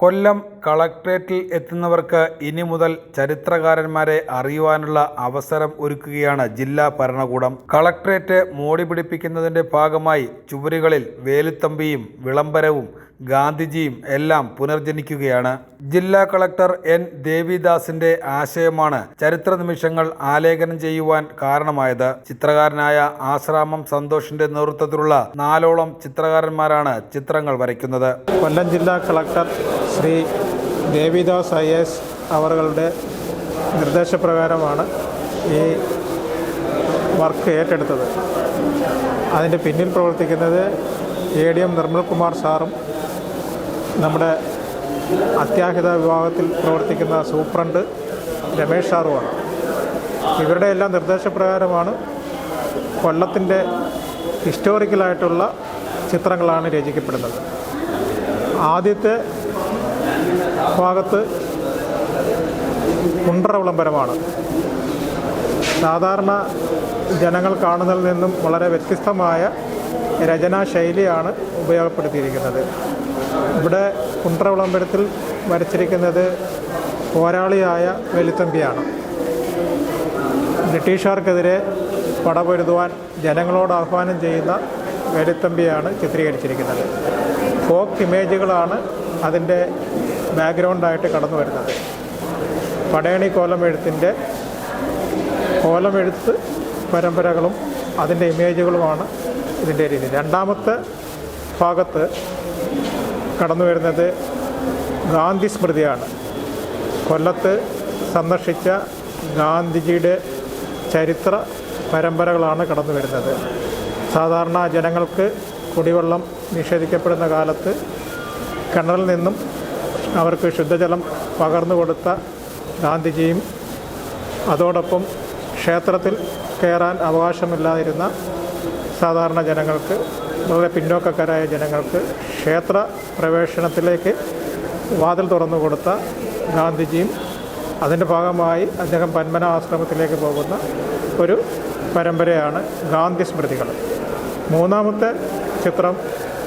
കൊല്ലം കളക്ട്രേറ്റിൽ എത്തുന്നവർക്ക് ഇനി മുതൽ ചരിത്രകാരന്മാരെ അറിയുവാനുള്ള അവസരം ഒരുക്കുകയാണ് ജില്ലാ ഭരണകൂടം. കളക്ട്രേറ്റ് മോടി പിടിപ്പിക്കുന്നതിന്റെ ഭാഗമായി ചുവരുകളിൽ വേലുത്തമ്പിയും വിളംബരവും ഗാന്ധിജിയും എല്ലാം പുനർജനിക്കുകയാണ്. ജില്ലാ കളക്ടർ എൻ. ദേവിദാസിന്റെ ആശയമാണ് ചരിത്ര നിമിഷങ്ങൾ ആലേഖനം ചെയ്യുവാൻ കാരണമായത്. ചിത്രകാരനായ ആശ്രാമം സന്തോഷിന്റെ നേതൃത്വത്തിലുള്ള നാലോളം ചിത്രകാരന്മാരാണ് ചിത്രങ്ങൾ വരയ്ക്കുന്നത്. കൊല്ലം ജില്ലാ collector Shri Devidas I S അവരുടെ നിർദ്ദേശപ്രകാരമാണ് ഈ വർക്ക് ഏറ്റെടുത്തത്. അതിന്റെ പിന്നിൽ പ്രവർത്തിക്കുന്നത് A D M Nirmal Kumar സാറും നമ്മുടെ അത്യാഹിത വിഭാഗത്തിൽ പ്രവർത്തിക്കുന്ന സൂപ്രണ്ട് രമേഷ് സാറുമാണ് ഇവരുടെ എല്ലാം നിർദ്ദേശപ്രകാരമാണ് കൊല്ലത്തിന്റെ ഹിസ്റ്റോറിക്കലായിട്ടുള്ള ചിത്രങ്ങളാണ് രചിക്കപ്പെടുന്നത്. ആദ്യത്തെ ഭാഗത്ത് കുണ്ടറ വിളംബരമാണ്. സാധാരണ ജനങ്ങൾ കാണുന്നതിൽ നിന്നും വളരെ വ്യത്യസ്തമായ രചനാ ശൈലിയാണ് ഉപയോഗപ്പെടുത്തിയിരിക്കുന്നത്. ഇവിടെ കുണ്ടറ വിളംബരത്തിൽ വരച്ചിരിക്കുന്നത് പോരാളിയായ വെലിത്തമ്പിയാണ്. ബ്രിട്ടീഷുകാർക്കെതിരെ പടപൊരുതുവാൻ ജനങ്ങളോട് ആഹ്വാനം ചെയ്യുന്ന വേലുത്തമ്പിയാണ് ചിത്രീകരിച്ചിരിക്കുന്നത്. ഫോക്ക് ഇമേജുകളാണ് അതിന്റെ ബാക്ക്ഗ്രൗണ്ടായിട്ട് കടന്നു വരുന്നത് പടയണി കോലമെഴുത്തിന്റെ കോലമെഴുത്ത് പരമ്പരകളും അതിന്റെ ഇമേജുകളുമാണ് ഇതിന്റെ രീതി. രണ്ടാമത്തെ ഭാഗത്ത് കടന്നു വരുന്നത് ഗാന്ധി സ്മൃതിയാണ്. കൊല്ലത്ത് സന്ദർശിച്ച ഗാന്ധിജിയുടെ ചരിത്ര പരമ്പരകളാണ് കടന്നു വരുന്നത്. സാധാരണ ജനങ്ങൾക്ക് കുടിവെള്ളം നിഷേധിക്കപ്പെടുന്ന കാലത്ത് കിണറിൽ നിന്നും അവർക്ക് ശുദ്ധജലം പകർന്നു കൊടുത്ത ഗാന്ധിജിയും അതോടൊപ്പം ക്ഷേത്രത്തിൽ കയറാൻ അവകാശമില്ലാതിരുന്ന സാധാരണ ജനങ്ങൾക്ക് വളരെ പിന്നോക്കക്കാരായ ജനങ്ങൾക്ക് ക്ഷേത്ര പ്രവേശനത്തിലേക്ക് വാതിൽ തുറന്നു കൊടുത്ത ഗാന്ധിജിയും അതിന്റെ ഭാഗമായി അദ്ദേഹം പന്മന ആശ്രമത്തിലേക്ക് പോകുന്ന ഒരു പരമ്പരയാണ് ഗാന്ധി സ്മൃതികൾ. മൂന്നാമത്തെ ചിത്രം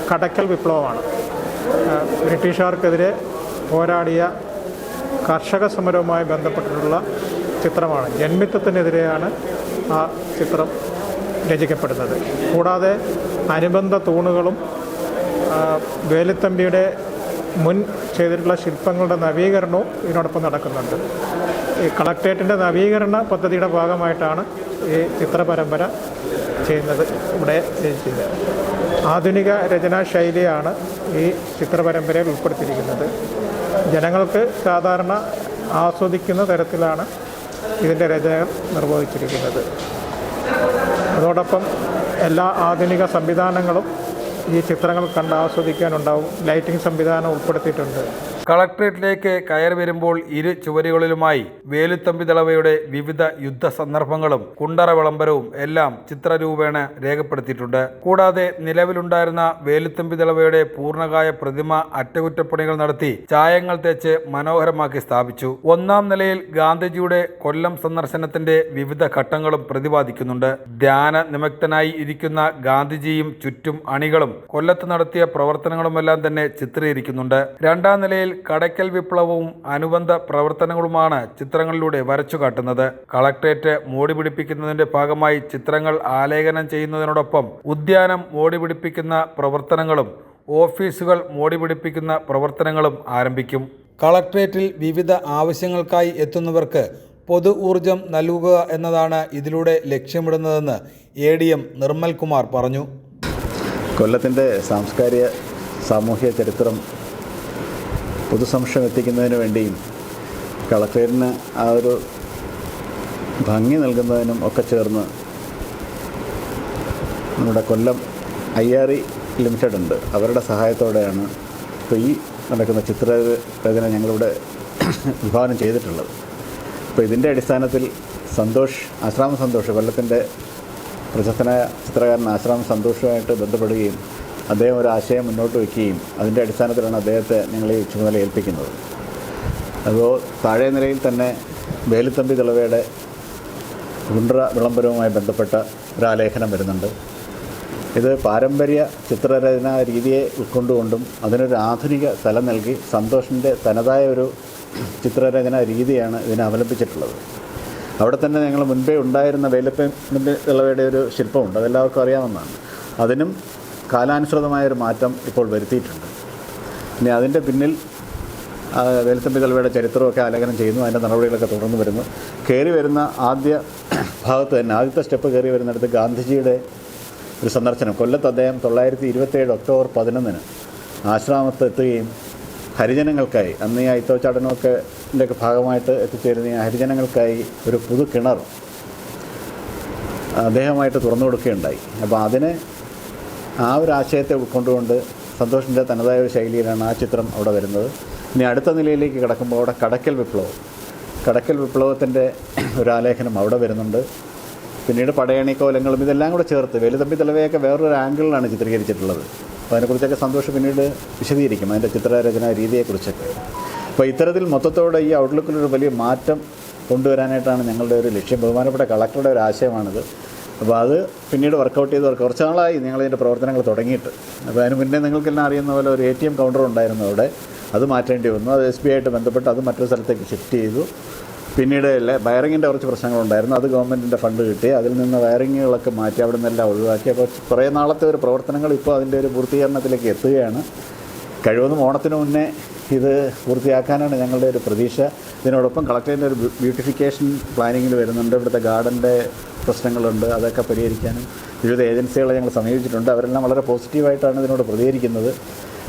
കടക്കൽ വിപ്ലവമാണ്. ബ്രിട്ടീഷുകാർക്കെതിരെ പോരാടിയ കർഷക സമരവുമായി ബന്ധപ്പെട്ടിട്ടുള്ള ചിത്രമാണ്. ജന്മിത്വത്തിനെതിരെയാണ് ആ ചിത്രം രചിക്കപ്പെടുന്നത്. കൂടാതെ അനുബന്ധ തൂണുകളും വേലുത്തമ്പിയുടെ മുൻ ചെയ്തിട്ടുള്ള ശില്പങ്ങളുടെ നവീകരണവും ഇതിനോടൊപ്പം നടക്കുന്നുണ്ട്. ഈ കളക്ട്രേറ്റിന്റെ നവീകരണ പദ്ധതിയുടെ ഭാഗമായിട്ടാണ് ഈ ചിത്രപരമ്പര ചെയ്യുന്നത് ഇവിടെ രചിച്ചത് ആധുനിക രചനാ ശൈലിയാണ് ഈ ചിത്രപരമ്പരയിൽ ഉൾപ്പെടുത്തിയിരിക്കുന്നത്. ജനങ്ങൾക്ക് സാധാരണ ആസ്വദിക്കുന്ന തരത്തിലാണ് ഇതിന്റെ രചന നിർവഹിച്ചിരിക്കുന്നത്. അതോടൊപ്പം എല്ലാ ആധുനിക സംവിധാനങ്ങളും ഈ ചിത്രങ്ങൾ കണ്ട് ആസ്വദിക്കാനുണ്ടാവും. ലൈറ്റിംഗ് സംവിധാനം ഉൾപ്പെടുത്തിയിട്ടുണ്ട്. കളക്ട്രേറ്റിലേക്ക് കയറി വരുമ്പോൾ ഇരു ചുവരുകളിലുമായി വേലുത്തമ്പി ദളവയുടെ വിവിധ യുദ്ധ സന്ദർഭങ്ങളും കുണ്ടറ വിളംബരവും എല്ലാം ചിത്രരൂപേണ രേഖപ്പെടുത്തിയിട്ടുണ്ട്. കൂടാതെ നിലവിലുണ്ടായിരുന്ന വേലുത്തമ്പി ദളവയുടെ പൂർണകായ പ്രതിമ അറ്റകുറ്റപ്പണികൾ നടത്തി ചായങ്ങൾ തേച്ച് മനോഹരമാക്കി സ്ഥാപിച്ചു. ഒന്നാം നിലയിൽ ഗാന്ധിജിയുടെ കൊല്ലം സന്ദർശനത്തിന്റെ വിവിധ ഘട്ടങ്ങളും പ്രതിപാദിക്കുന്നുണ്ട്. ധ്യാന നിമഗ്ധനായി ഇരിക്കുന്ന ഗാന്ധിജിയും ചുറ്റും അണികളും കൊല്ലത്ത് നടത്തിയ പ്രവർത്തനങ്ങളുമെല്ലാം തന്നെ ചിത്രീകരിക്കുന്നുണ്ട്. രണ്ടാം നിലയിൽ കടയ്ക്കൽ വിപ്ലവവും അനുബന്ധ പ്രവർത്തനങ്ങളുമാണ് ചിത്രങ്ങളിലൂടെ വരച്ചു കാട്ടുന്നത്. കളക്ട്രേറ്റ് മോടി പിടിപ്പിക്കുന്നതിന്റെ ഭാഗമായി ചിത്രങ്ങൾ ആലേഖനം ചെയ്യുന്നതിനോടൊപ്പം ഉദ്യാനം മോടി പിടിപ്പിക്കുന്ന പ്രവർത്തനങ്ങളും ഓഫീസുകൾ മോടി പിടിപ്പിക്കുന്ന പ്രവർത്തനങ്ങളും ആരംഭിക്കും. കളക്ട്രേറ്റിൽ വിവിധ ആവശ്യങ്ങൾക്കായി എത്തുന്നവർക്ക് പൊതു ഊർജം നൽകുക എന്നതാണ് ഇതിലൂടെ ലക്ഷ്യമിടുന്നതെന്ന് A D M Nirmal Kumar പറഞ്ഞു. കൊല്ലത്തിന്റെ സാംസ്കാരിക സാമൂഹ്യ ചരിത്രം പൊതുസമക്ഷം എത്തിക്കുന്നതിന് വേണ്ടിയും കളക്ടറിന് ആ ഒരു ഭംഗി നൽകുന്നതിനും ഒക്കെ ചേർന്ന് നമ്മുടെ Kollam I R E limited ഉണ്ട്. അവരുടെ സഹായത്തോടെയാണ് ഇപ്പോൾ ഈ നടക്കുന്ന ചിത്രരചന ഞങ്ങളിവിടെ വിഭാവനം ചെയ്തിട്ടുള്ളത്. അപ്പോൾ ഇതിന്റെ അടിസ്ഥാനത്തിൽ സന്തോഷ് ആശ്രാമ സന്തോഷ് കൊല്ലത്തിന്റെ പ്രശസ്തനായ ചിത്രകാരൻ ആശ്രാമ സന്തോഷവുമായിട്ട് ബന്ധപ്പെടുകയും അദ്ദേഹം ഒരു ആശയം മുന്നോട്ട് വയ്ക്കുകയും അതിന്റെ അടിസ്ഥാനത്തിലാണ് അദ്ദേഹത്തെ ഞങ്ങൾ ഈ ചുമതല ഏൽപ്പിക്കുന്നത്. അപ്പോൾ താഴെ നിലയിൽ തന്നെ വേലുത്തമ്പി തിളവയുടെ ഗുണ്ട്ര വിളംബരവുമായി ബന്ധപ്പെട്ട ഒരാലേഖനം വരുന്നുണ്ട്. ഇത് പാരമ്പര്യ ചിത്രരചന രീതിയെ ഉൾക്കൊണ്ടുകൊണ്ടും അതിനൊരു ആധുനിക തലം നൽകി സന്തോഷിന്റെ തനതായ ഒരു ചിത്രരചന രീതിയാണ് ഇതിനെ അവലംബിച്ചിട്ടുള്ളത്. അവിടെ തന്നെ ഞങ്ങൾ മുൻപേ ഉണ്ടായിരുന്ന വേലപ്പന്റെ ഇളവയുടെ ഒരു ശില്പമുണ്ട്. അതെല്ലാവർക്കും അറിയാവുന്നതാണ്. അതിനും കാലാനുസൃതമായൊരു മാറ്റം ഇപ്പോൾ വരുത്തിയിട്ടുണ്ട്. ഇനി അതിന്റെ പിന്നിൽ വേലത്തമ്പി തലവയുടെ ചരിത്രമൊക്കെ ആലേഖനം ചെയ്യുന്നു. അതിന്റെ നടപടികളൊക്കെ തുടർന്ന് വരുന്നു. കയറി വരുന്ന ആദ്യ ഭാഗത്ത് തന്നെ ആദ്യത്തെ സ്റ്റെപ്പ് കയറി വരുന്നിടത്ത് ഗാന്ധിജിയുടെ ഒരു സന്ദർശനം. കൊല്ലത്ത് അദ്ദേഹം തൊള്ളായിരത്തി ഇരുപത്തേഴ് ഒക്ടോബർ പതിനൊന്നിന് ആശ്രാമത്ത് എത്തുകയും ഹരിജനങ്ങൾക്കായി അന്ന് ഈ അയിത്തോച്ചാടനമൊക്കെ ഭാഗമായിട്ട് എത്തിച്ചേരുന്ന ഹരിജനങ്ങൾക്കായി ഒരു പുതു കിണർ അദ്ദേഹമായിട്ട് തുറന്നു കൊടുക്കുകയുണ്ടായി. അപ്പോൾ അതിനെ ആ ഒരു ആശയത്തെ ഉൾക്കൊണ്ടുകൊണ്ട് സന്തോഷിന്റെ തനതായ ഒരു ശൈലിയിലാണ് ആ ചിത്രം അവിടെ വരുന്നത്. ഇനി അടുത്ത നിലയിലേക്ക് കിടക്കുമ്പോൾ അവിടെ കടക്കൽ വിപ്ലവം. കടക്കൽ വിപ്ലവത്തിന്റെ ഒരു ആലേഖനം അവിടെ വരുന്നുണ്ട്. പിന്നീട് പടയണി കോലങ്ങളും ഇതെല്ലാം കൂടെ ചേർത്ത് വേലുതമ്പി തലവയൊക്കെ വേറൊരു ആംഗിളിലാണ് ചിത്രീകരിച്ചിട്ടുള്ളത്. അപ്പോൾ അതിനെക്കുറിച്ചൊക്കെ സന്തോഷം പിന്നീട് വിശദീകരിക്കും അതിന്റെ ചിത്രരചന രീതിയെക്കുറിച്ചൊക്കെ അപ്പോൾ ഇത്തരത്തിൽ മൊത്തത്തോടെ ഈ ഔട്ട്ലുക്കിലൊരു വലിയ മാറ്റം കൊണ്ടുവരാനായിട്ടാണ് ഞങ്ങളുടെ ഒരു ലക്ഷ്യം. ബഹുമാനപ്പെട്ട കളക്ടറുടെ ഒരു ആശയമാണിത്. അപ്പോൾ അത് പിന്നീട് വർക്കൗട്ട് ചെയ്ത് കുറച്ച് നാളായി നിങ്ങളതിന്റെ പ്രവർത്തനങ്ങൾ തുടങ്ങിയിട്ട്. അപ്പോൾ അതിന് മുന്നേ നിങ്ങൾക്കെല്ലാം അറിയുന്ന പോലെ ഒരു എ ടി എം കൗണ്ടർ ഉണ്ടായിരുന്നു അവിടെ. അത് മാറ്റേണ്ടി വന്നു. അത് എസ് ബി ആയിട്ട് ബന്ധപ്പെട്ട് അത് മറ്റൊരു സ്ഥലത്തേക്ക് ഷിഫ്റ്റ് ചെയ്തു. പിന്നീട് വയറിങ്ങിന്റെ കുറച്ച് പ്രശ്നങ്ങളുണ്ടായിരുന്നു. അത് ഗവൺമെന്റിന്റെ ഫണ്ട് കിട്ടി. അതിൽ നിന്ന് വയറിങ്ങുകളൊക്കെ മാറ്റി അവിടെ നിന്നെല്ലാം ഒഴിവാക്കി. അപ്പോൾ കുറേ നാളത്തെ ഒരു പ്രവർത്തനങ്ങൾ ഇപ്പോൾ അതിന്റെ ഒരു പൂർത്തീകരണത്തിലേക്ക് എത്തുകയാണ്. കഴിവതും ഓണത്തിന് മുന്നേ ഇത് പൂർത്തിയാക്കാനാണ് ഞങ്ങളുടെ ഒരു പ്രതീക്ഷ. ഇതിനോടൊപ്പം കളക്ടറിന്റെ ഒരു ബ്യൂട്ടിഫിക്കേഷൻ പ്ലാനിങ്ങിൽ വരുന്നുണ്ട്. ഇവിടുത്തെ ഗാർഡന്റെ പ്രശ്നങ്ങളുണ്ട് അതൊക്കെ പരിഹരിക്കാനും വിവിധ ഏജൻസികളെ ഞങ്ങൾ സമീപിച്ചിട്ടുണ്ട്. അവരെല്ലാം വളരെ പോസിറ്റീവായിട്ടാണ് ഇതിനോട് പ്രതികരിക്കുന്നത്.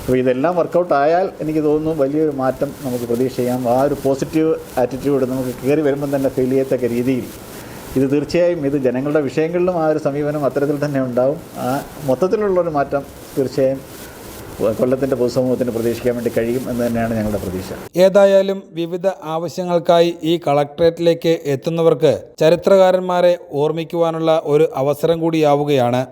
അപ്പോൾ ഇതെല്ലാം വർക്കൗട്ട് ആയാൽ എനിക്ക് തോന്നുന്നു വലിയൊരു മാറ്റം നമുക്ക് പ്രതീക്ഷ ചെയ്യാം. ആ ഒരു പോസിറ്റീവ് ആറ്റിറ്റ്യൂഡ് നമുക്ക് കയറി വരുമ്പം തന്നെ ഫീൽ ചെയ്യത്തക്ക രീതിയിൽ. ഇത് തീർച്ചയായും ഇത് ജനങ്ങളുടെ വിഷയങ്ങളിലും ആ ഒരു സമീപനം അത്തരത്തിൽ തന്നെ ഉണ്ടാവും. ആ മൊത്തത്തിലുള്ളൊരു മാറ്റം തീർച്ചയായും കൊല്ലത്തിന്റെ പൊതുസമൂഹത്തിന് പ്രതീക്ഷിക്കാൻ വേണ്ടി കഴിയും എന്ന് തന്നെയാണ് ഞങ്ങളുടെ പ്രതീക്ഷ. ഏതായാലും വിവിധ ആവശ്യങ്ങൾക്കായി ഈ കളക്ട്രേറ്റിലേക്ക് എത്തുന്നവർക്ക് ചരിത്രകാരന്മാരെ ഓർമ്മിക്കുവാനുള്ള ഒരു അവസരം കൂടിയാവുകയാണ്